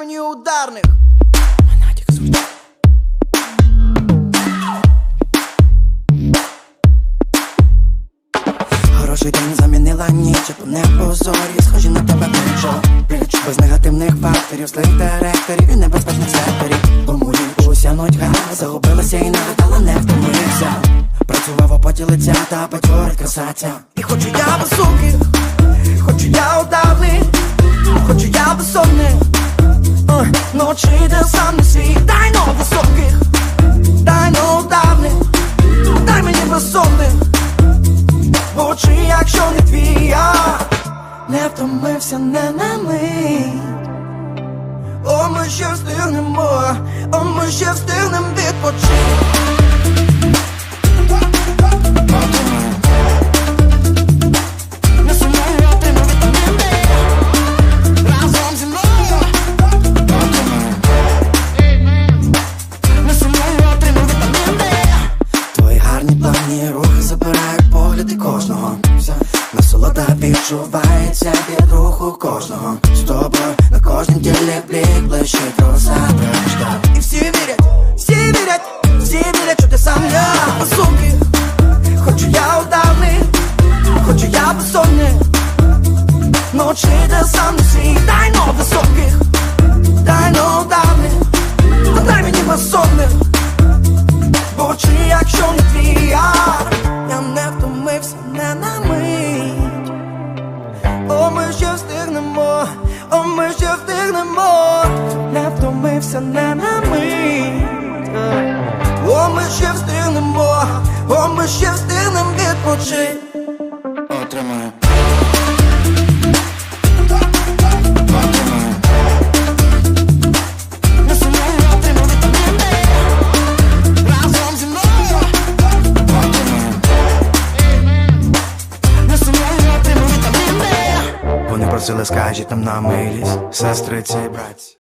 мені ударних. Хороший день замінила ніч, а не позорі. Схожі на тебе плечо плеч Без негативних факторів, злих директорів і небезпечних секторів. Тому уся нудьга загубилася і нагадала, не втомився. Працював у поті лиця та бадьорить красаця І хочу я високих, Ночі, де сам не свій, дай но високих, дай но давних, дай мені безсонних Очі, якщо не твій, я не втомився не на мить О, ми ще встигнемо, о, ми ще встигнем відпочити Плавні забирають погляди кожного. Насолода відчувається від руху кожного. З тобою на кожній ділі блік блищить роса І всі вірять, всі вірять, всі вірять, що ти сам я. Високий, хочу я удавний, хочу я безсонний. Ночі, де сам не свій, дай но високих, дай но удавних, не втомився не на мить. О, ми ще встигнемо, о, ми ще встигнемо відпочити. Отримаю просили, скажіть нам на милість, сестриці і братці